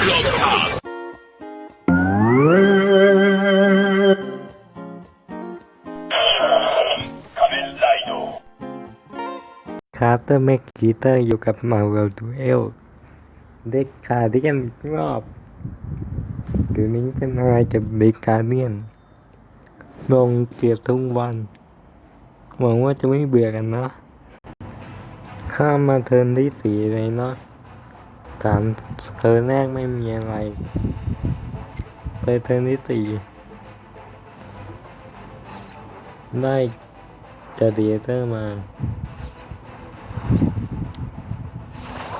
คาร์เตอร์แม็กกีเตอร์อยู่กับมาเวลดูเอลเด็กกาเดียนอีกรอบเดี๋ยวนี้เป็นอะไรกับเด็กกาเดียนลงเกียรติทุกวัน หวังว่าจะไม่เบื่อกันเนาะข้ามมาเทินที่สีเลยเนาะ สามเทิร์นแรกไม่มีอะไร ไปเทิร์นที่สี่ได้จะดีเตอร์มา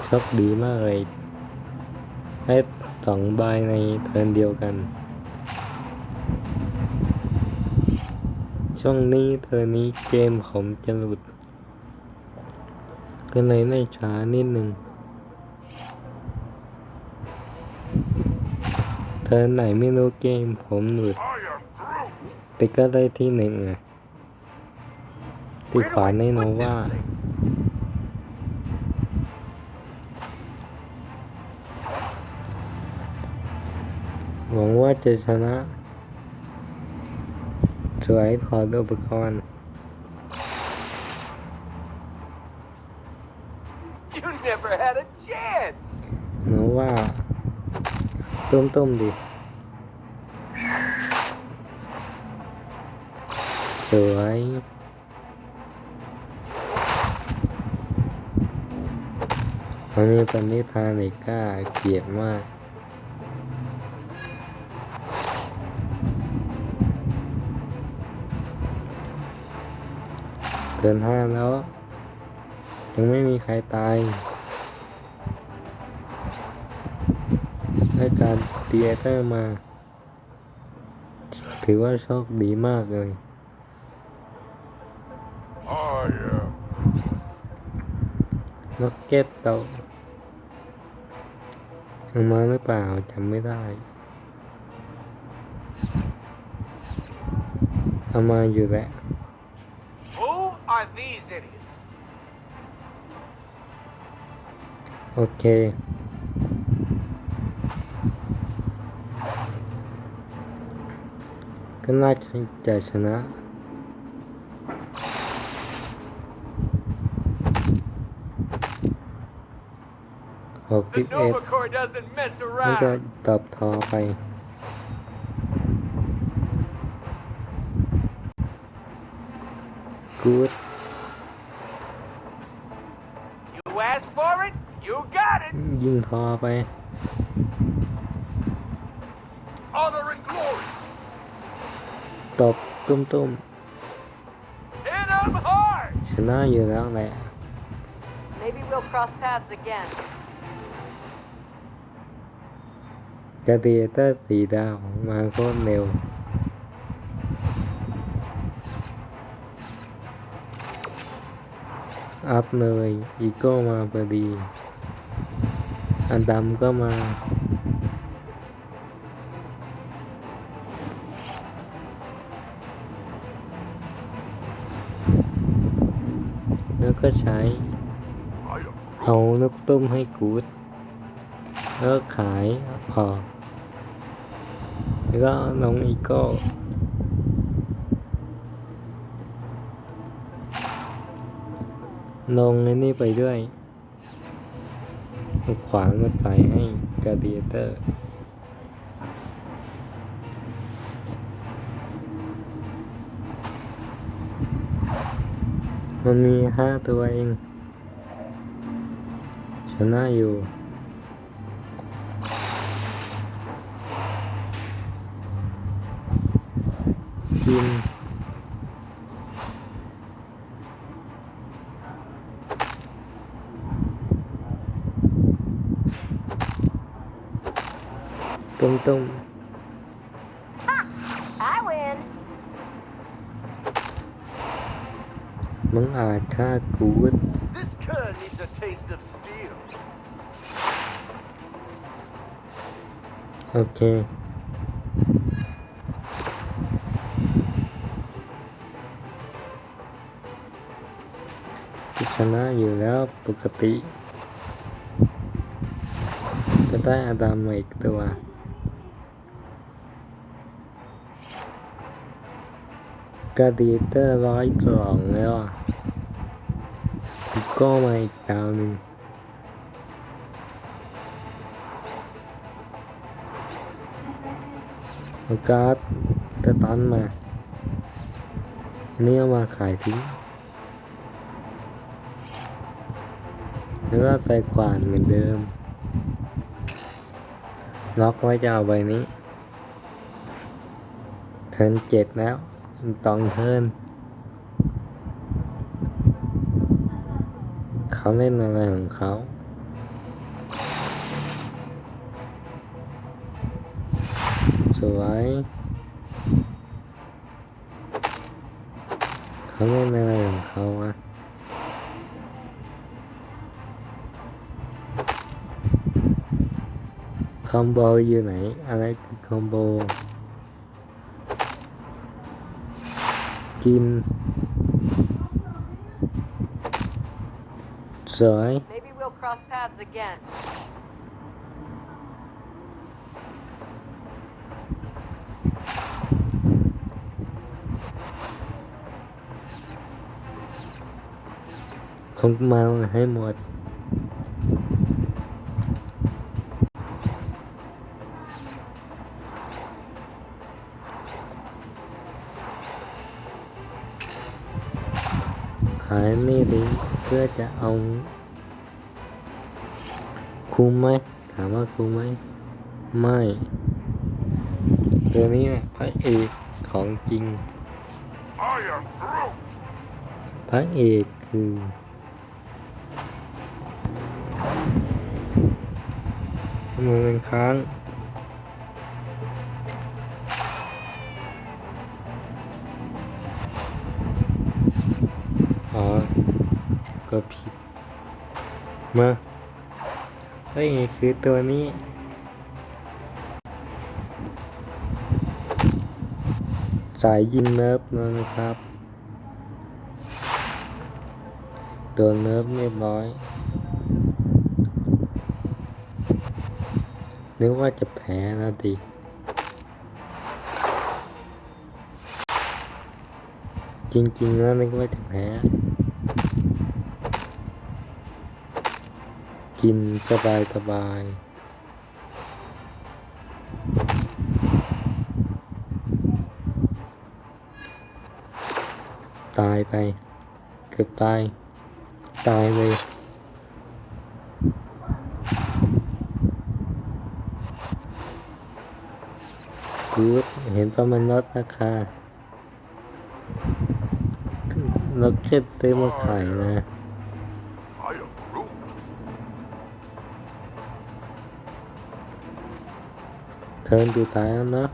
โชคดีมากเลยได้สองใบในเทิร์นเดียวกัน ช่วงนี้เทิร์นนี้เกมผมจะหลุด ก็เลยได้ช้านิดหนึ่ง เทิร์นไหนไม่รู้เกมผมหลุดแต่ก็ได้ที่หนึ่งอะที่ขวาในโนว่าหวังว่าจะชนะ สวยขอดูอุปกรณ์ You never had a chance. หนูว่า ต้มต้มๆดิสวยมันมีปณิธานเอกล้าเกลียดมากเกินห้าแล้ว ยังไม่มีใครตาย ได้การเตียเตอร์มา ถือว่าโชคดีมากเลย Oh yeah. นกเก็ตเต่าเอามาหรือเปล่าจำไม่ได้เอามาอยู่แหละ Who are these idiots? โอเค ก็น่าจะชนะหก The สิบเอ็ด Nova Corps doesn't mess นี่ก็ around. ตอบทอไปกูด You asked for it, you got it. ยิงทอไป ตบตุ้มตุ้ม Hit 'em hard. ชนะอยู่แล้วแหละ Maybe we'll cross paths again. กาเดียเตอร์สีดาวมาโคตรเร็ว อัพเลยอีโก้มาพอดี อันดำก็มา ก็ใช้ เอานกตุ้มให้กูดแล้วขายพอแล้วก็ลงอีโก้ลงไอ้นี่ไปด้วย ขวางรถไฟให้กาเดียเตอร์ มันมีห้าตัวเอง ชนะอยู่กินตุ้มตุ้ม มึงอาจฆ่ากูด This cur needs a taste of steel. โอเคชนะอยู่แล้วปกติก็ต้องได้อดัมมาอีกตัว กาดีเตอร์ร้อยสองแล้วอะก็มาอีกดาวหนึ่งเอาการ์ดตะตันมาอันนี่เอามาขายทิ้งแล้วก็ใส่ขวานเหมือนเดิม ล็อกไว้จะเอาใบนี้เทิร์นเจ็ดแล้ว ต้องเทิร์นเขาเล่นอะไรของเขาสวยเขาเล่นอะไรของเขาอะคอมโบอยู่ไหน อะไรคือคอมโบ กินสวย Maybe าให้หมดขายนี่ดีเพื่อจะเอา คุ้มไหมถามว่าคุ้มไหมไม่ตัวนี้แหละพระเอกของจริงพระเอกคือมือเป็นค้าง มาเฮ้ยคือตัวนี้สายยิงเนิร์ฟนะครับโดนเนิร์ฟเรียบร้อย นึกว่าจะแพ้นะดิจริงๆแล้วนึกว่าจะแพ้ กินสบายสบายตายไป เกือบตาย ตายเลยกูดเห็นประมาณลดราคาเราแค่ซื้อมาขายนะ เทิร์นดูตายแล้วเนอะ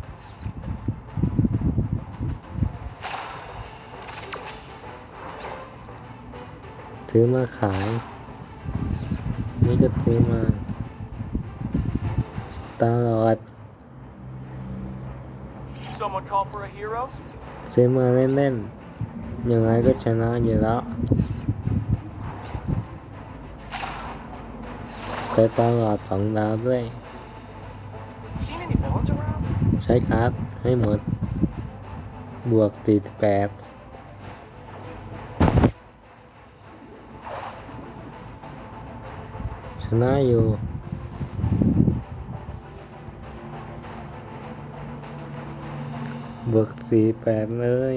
ซื้อมาขาย นี่ก็ซื้อมาตลอด Someone call for a hero? ซื้อมาเล่นๆยังไงก็ชนะอยู่แล้วแต่ตลอดสองดาวด้วย ใช้การ์ดให้หมด บวกติดแปดชนะอยู่บวกสี่แปดเลย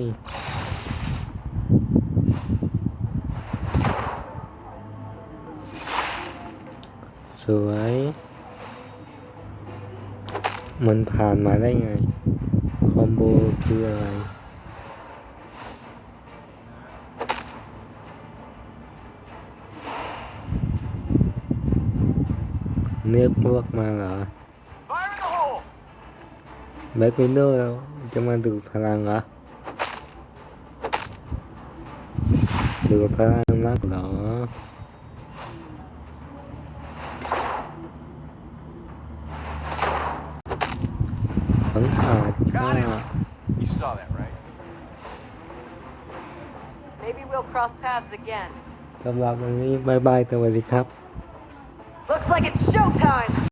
สวย มันผ่านมาได้ไง คอมโบคืออะไร เนื้อพวกมาเหรอแบ็ควินโดว์จะมาดูดพลังเหรอดูดพลังนักเหรอ ทั้งอาจฆ่า Got him! You saw that, right? Maybe we'll cross paths again. สำหรับวันนี้บายบายสวัสดีครับ Looks like it's showtime!